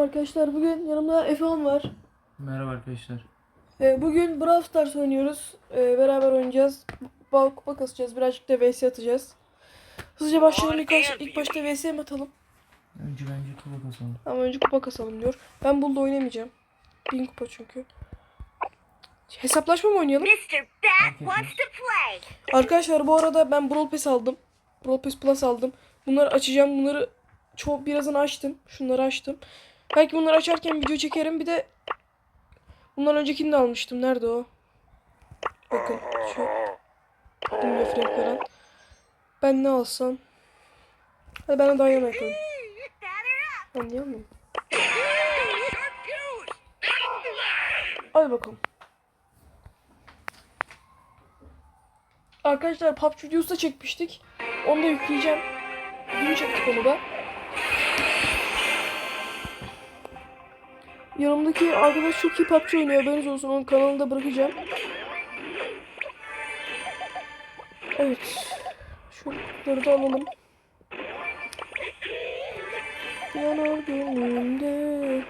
Arkadaşlar bugün yanımda Efehan var. Merhaba arkadaşlar. Ee, bugün Brawl Stars oynuyoruz. Ee, beraber oynayacağız. Bal kupa kasacağız. Birazcık da VS atacağız. Hızlıca başlayalım. İlk, baş- ilk başta VS mi atalım? Önce bence kupa kasalım. Ama önce kupa kasalım diyor. Ben Bull'da oynamayacağım. Bin kupa çünkü. Hesaplaşma mı oynayalım? Mr. Bat wants to play. Arkadaşlar bu arada ben Brawl Pass aldım. Brawl Pass Plus aldım. Bunları açacağım. Bunları çok birazını açtım. Şunları açtım. Belki bunları açarken video çekerim. Bir de bundan öncekini de almıştım. Nerede o? Bakın şu dünya. Ben ne alsam? Hadi ben de alayım. Ben niye almayayım? Hadi bakalım. Arkadaşlar PUBG videosu da çekmiştik. Onu da yükleyeceğim. Dün çektik onu da. Yanımdaki arkadaş çok iyi PUBG oynuyor. Haberiniz olsun. Onun kanalını da bırakacağım. Evet. Şunları da alalım. Yanar gönlümde.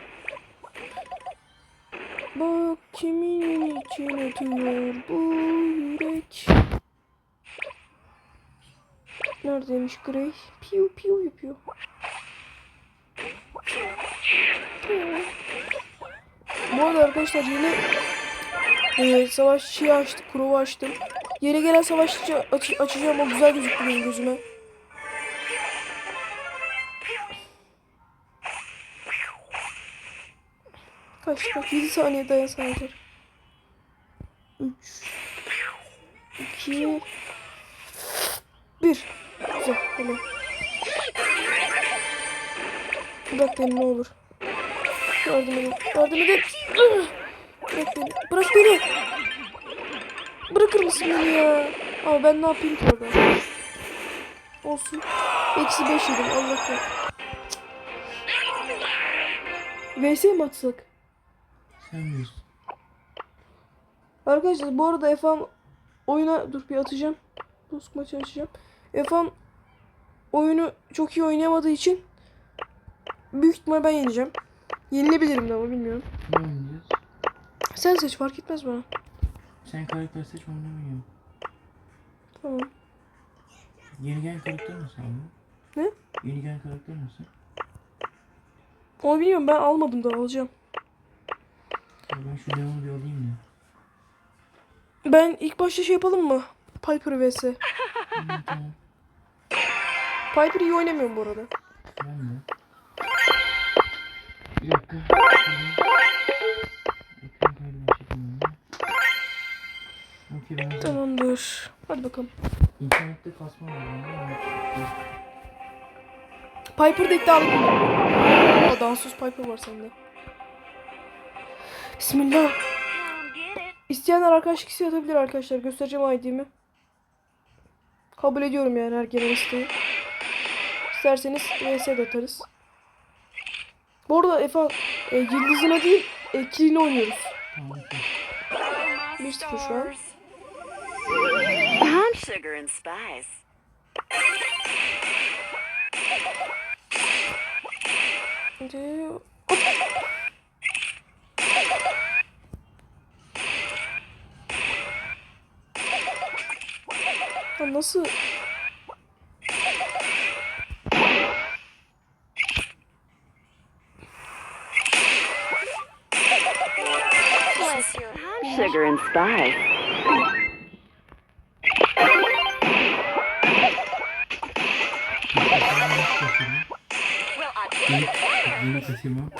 Bak kimin için atıyor bu yürek. Neredeymiş Grey? Piu piu yapıyor. Piu. Bu arada arkadaşlar yeni e, savaşçıyı açtık, kuruvu açtım. Yeni gelen savaşçı aç- açacağım o güzel gözüktü benim gözüme. Kaç kaç 7 saniye dayan sadece. 3 2 1 Güzel tamam. Bırak beni ne olur. Yardım edin. Yardım edin. Bırak beni. Bırak beni. Bırakır mısın beni ya? Ama ben ne yapayım ki orada? Olsun. Eksi 5 yedim. Allah kahretsin. VS mi atsak? Sen bilirsin. Arkadaşlar bu arada Efan oyuna dur bir atacağım. Dost maçı açacağım. Efan oyunu çok iyi oynayamadığı için büyük ihtimal ben yeneceğim. Yenilebilirim de ama bilmiyorum. Ne oynayacağız? Sen seç fark etmez bana. Sen karakter seç oynamayayım. Tamam. Yeni gelen karakter mi sen? Ne? Yeni gelen karakter mi sen? Onu bilmiyorum ben almadım da alacağım. Ya ben şu Leon'u bir alayım ya. Ben ilk başta şey yapalım mı? Piper vs. Hı, tamam. Piper iyi oynamıyorum bu arada. Ben de. Bir dakika. Ekran. Tamamdır. Hadi bakalım. İnternette kasma var. Piper da iddialı. Aa, dansöz Piper var sende. Bismillah. İsteyenler arkadaşlık isteği atabilir arkadaşlar. Göstereceğim ID'mi. Kabul ediyorum yani her gelen isteği. İsterseniz VS de atarız. Bu arada Efa e, yıldızına değil e, kilini oynuyoruz. My 1-0 şu an. I'm sugar and spice. Şimdi nasıl? Sugar and spice. Well, I Yeni, yeni kasima.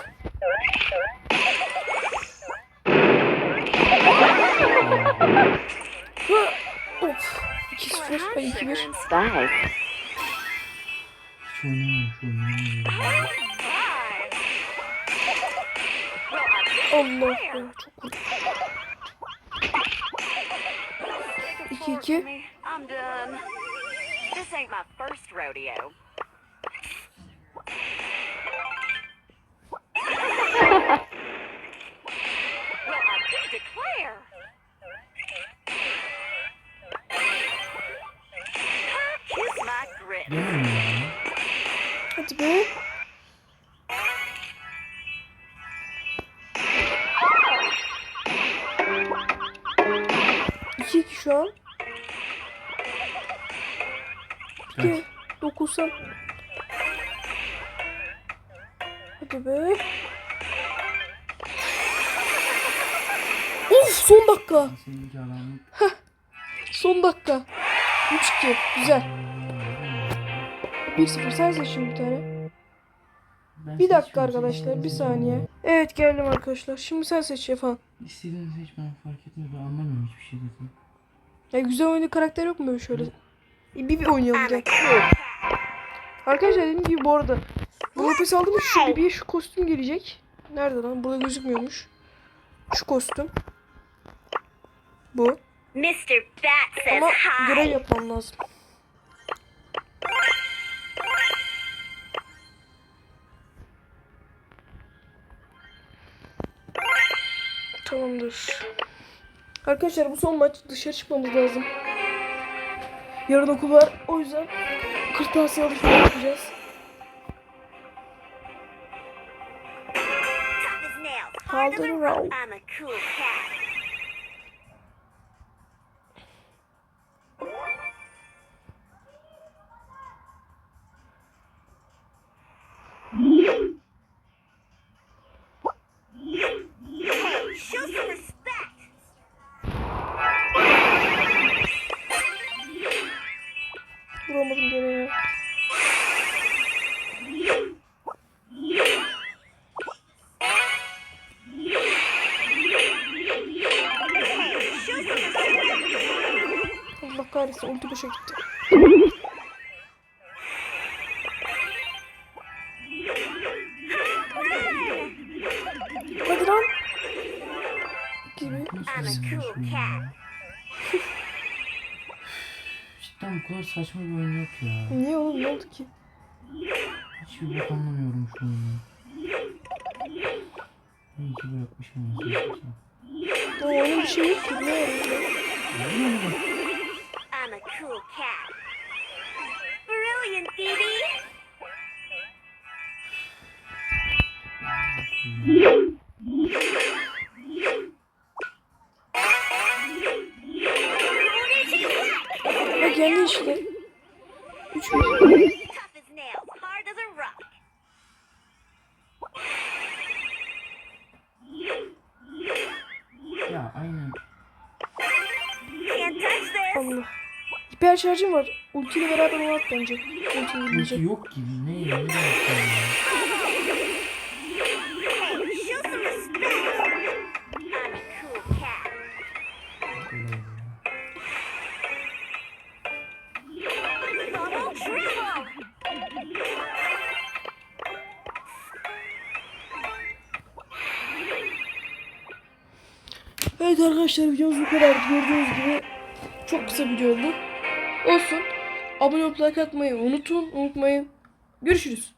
Ha! Of. 2-0. I'm Ay sugar Kiki. I'm done. This ain't my first rodeo. well, I do declare. Kiss my grip. That's Ki dokunsam. Hadi be. Of son dakika. Son dakika. 3-2. Güzel. 1-0 sen seç şimdi bir tane. Bir dakika arkadaşlar bir saniye. Evet geldim arkadaşlar. Şimdi sen seç Şefan. İstediğini seç ben fark etmez. Ben anlamıyorum hiçbir şey dedim. Ya güzel oyunda karakter yok mu böyle şöyle? Bir bir oynayalım gel. Arkadaşlar dediğim gibi bu arada. Bu Lopez aldım şu Bibi'ye şu kostüm gelecek. Nerede lan? Burada gözükmüyormuş. Şu kostüm. Bu. Mr. Bat says Ama görev yapmam lazım. Tamamdır. Arkadaşlar bu son maç dışarı çıkmamız lazım. Yarın okul var. O yüzden kırtasiye alışveriş yapacağız. Tough kahretsin ulti boşa gitti. Hadi lan. Gibi. Cidden bu kadar saçma bir oyun yok ya. Niye oğlum ne oldu ki? Hiçbir bok anlamıyorum şu oyunu. İyi ki bırakmışım. Ya onun bir şey yok ki. Ne arıyor? Bak yendi işte. Üç. Ya aynen. Allah. Hiper şarjım var. Ultiyle beraber onu at bence. Ultiyle Ulti yok gibi. Ne? Ne demek Evet arkadaşlar videomuz bu kadar. Gördüğünüz gibi çok kısa oldu. Olsun. Abone olup like atmayı unutun. Unutmayın. Görüşürüz.